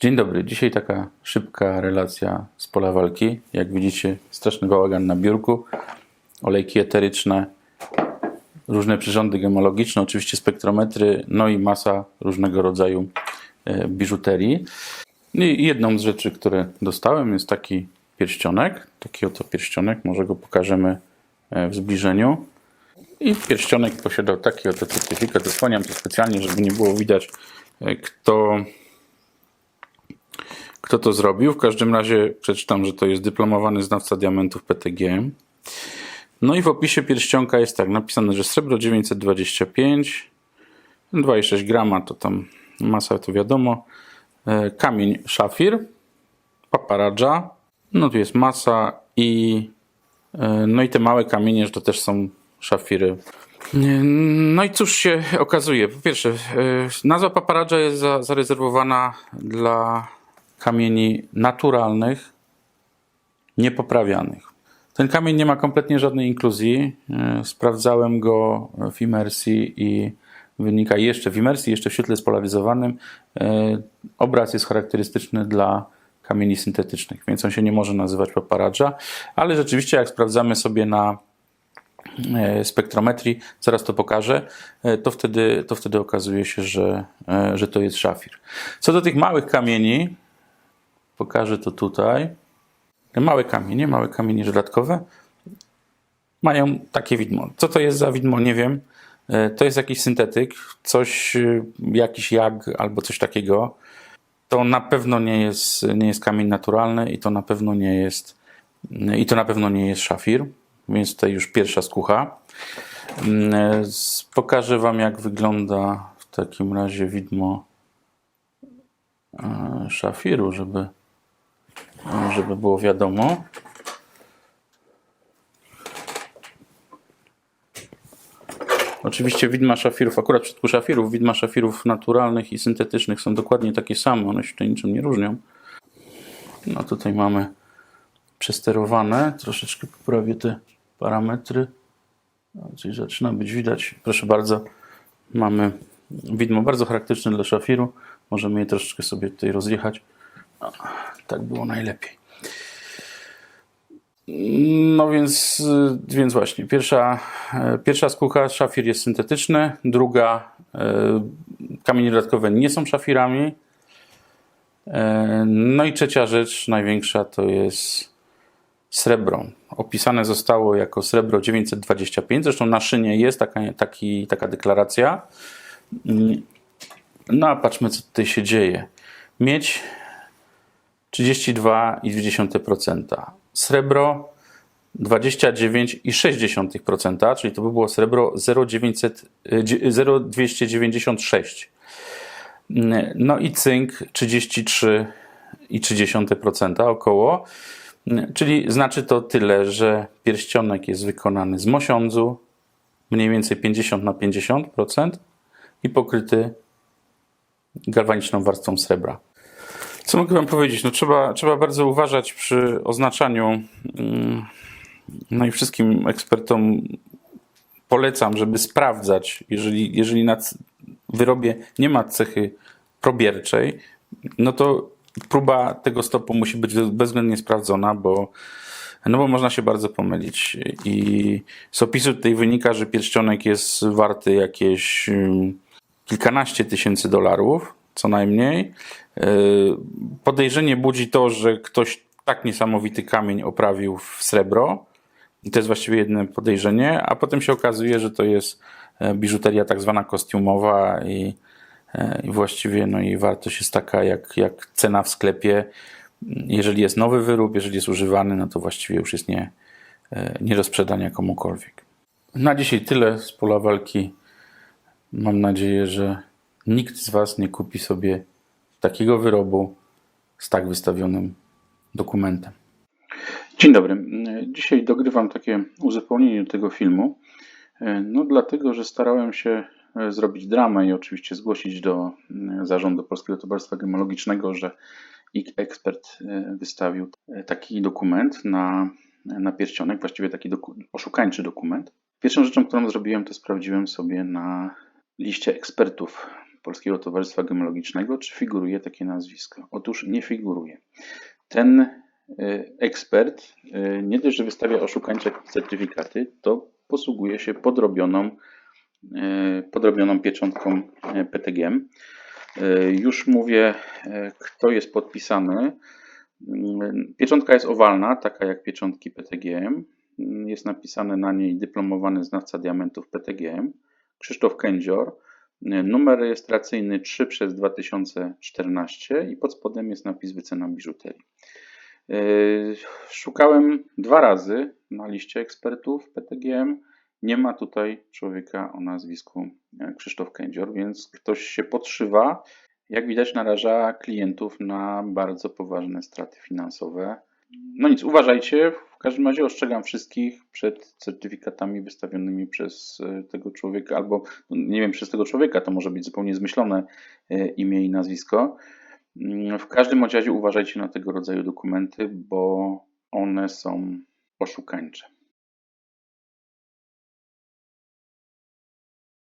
Dzień dobry. Dzisiaj taka szybka relacja z pola walki. Jak widzicie, straszny bałagan na biurku, olejki eteryczne, różne przyrządy gemologiczne, oczywiście spektrometry, no i masa różnego rodzaju e, biżuterii. I jedną z rzeczy, które dostałem, jest taki pierścionek. Taki oto pierścionek, może go pokażemy e, w zbliżeniu. I pierścionek posiadał taki oto certyfikat. Zasłaniam to specjalnie, żeby nie było widać, e, kto, kto to zrobił. W każdym razie przeczytam, że to jest dyplomowany znawca diamentów PTG. No i w opisie pierścionka jest tak napisane, że srebro 925, 2,6 grama to tam masa to wiadomo, E, kamień szafir, paparadża, no tu jest masa i e, no i te małe kamienie, że to też są szafiry. E, No i cóż się okazuje? Po pierwsze, nazwa paparadża jest za, zarezerwowana dla kamieni naturalnych, niepoprawianych. Ten kamień nie ma kompletnie żadnej inkluzji. E, Sprawdzałem go w imersji i wynika jeszcze w imersji, jeszcze w świetle spolaryzowanym. e, Obraz jest charakterystyczny dla kamieni syntetycznych, więc on się nie może nazywać paparadża, ale rzeczywiście jak sprawdzamy sobie na e, spektrometrii, zaraz to pokażę, to wtedy, to wtedy okazuje się, że, że to jest szafir. Co do tych małych kamieni, pokażę to tutaj. Małe kamienie, małe kamienie żelatkowe mają takie widmo. Co to jest za widmo, nie wiem. E, To jest jakiś syntetyk, coś, e, jakiś jag albo coś takiego. To na pewno nie jest, nie jest kamień naturalny i to na pewno nie jest i to na pewno nie jest szafir, więc tutaj już pierwsza skucha. Mm, e, Pokażę Wam, jak wygląda w takim razie widmo e, szafiru, żeby, żeby było wiadomo. Oczywiście widma szafirów, akurat w przypadku szafirów, widma szafirów naturalnych i syntetycznych są dokładnie takie same, one się niczym nie różnią. No tutaj mamy przesterowane, troszeczkę poprawię te parametry, No, czyli zaczyna być widać, proszę bardzo, mamy widmo bardzo charakterystyczne dla szafiru, możemy je troszeczkę sobie tutaj rozjechać, tak było najlepiej. No więc, y, więc właśnie, pierwsza, e, pierwsza skółka, szafir jest syntetyczny, druga, e, kamienie dodatkowe nie są szafirami. No i trzecia rzecz, największa, to jest srebro. Opisane zostało jako srebro 925, zresztą na szynie jest taka, taki, taka deklaracja. Mm, No a patrzmy, co tutaj się dzieje. Miedź 32,2%. Srebro 29,6%, czyli to by było srebro 0,900 e, 0,296. No i cynk 33,3% około. Czyli znaczy to tyle, że pierścionek jest wykonany z mosiądzu, mniej więcej 50 na 50% i pokryty galwaniczną warstwą srebra. Co mogę Wam powiedzieć? No trzeba, trzeba bardzo uważać przy oznaczaniu. mm, No i wszystkim ekspertom polecam, żeby sprawdzać, jeżeli, jeżeli na wyrobie nie ma cechy probierczej, no to próba tego stopu musi być bezwzględnie sprawdzona, bo, no bo można się bardzo pomylić. I z opisu tutaj wynika, że pierścionek jest warty jakieś ym, kilkanaście tysięcy dolarów, co najmniej. Yy, Podejrzenie budzi to, że ktoś tak niesamowity kamień oprawił w srebro. I to jest właściwie jedyne podejrzenie, a potem się okazuje, że to jest e, biżuteria tak zwana kostiumowa i, e, i właściwie no i wartość jest taka jak, jak cena w sklepie. Jeżeli jest nowy wyrób, jeżeli jest używany, no to właściwie już jest nie, e, nie do sprzedania komukolwiek. Na dzisiaj tyle z pola walki. Mam nadzieję, że nikt z Was nie kupi sobie takiego wyrobu z tak wystawionym dokumentem. Dzień dobry. Dzisiaj dogrywam takie uzupełnienie do tego filmu. No dlatego, że starałem się e, zrobić dramę i oczywiście zgłosić do mm, zarządu Polskiego Towarzystwa Gemologicznego, że ich ekspert e, wystawił e, taki dokument na, na pierścionek, właściwie taki doku, oszukańczy dokument. Pierwszą rzeczą, którą zrobiłem, to sprawdziłem sobie na liście ekspertów Polskiego Towarzystwa Gemologicznego, czy figuruje takie nazwisko. Otóż nie figuruje. Ten y, ekspert y, nie dość, że wystawia oszukańcze certyfikaty, to posługuje się podrobioną, y, podrobioną pieczątką PTGM. Y, Już mówię, kto jest podpisany. Pieczątka jest owalna, taka jak pieczątki PTGM. Jest napisane na niej dyplomowany znawca diamentów PTGM, Krzysztof Kędzior. Numer rejestracyjny 3 przez 2014 i pod spodem jest napis wycena biżuterii. Yy, Szukałem dwa razy na liście ekspertów PTGM. Nie ma tutaj człowieka o nazwisku e, Krzysztof Kędzior, więc ktoś się podszywa. Jak widać, naraża klientów na bardzo poważne straty finansowe. No nic, uważajcie. W każdym razie ostrzegam wszystkich przed certyfikatami wystawionymi przez e, tego człowieka, albo no, nie wiem, przez tego człowieka, to może być zupełnie zmyślone e, imię i nazwisko. Mm, W każdym razie uważajcie na tego rodzaju dokumenty, bo one są oszukańcze.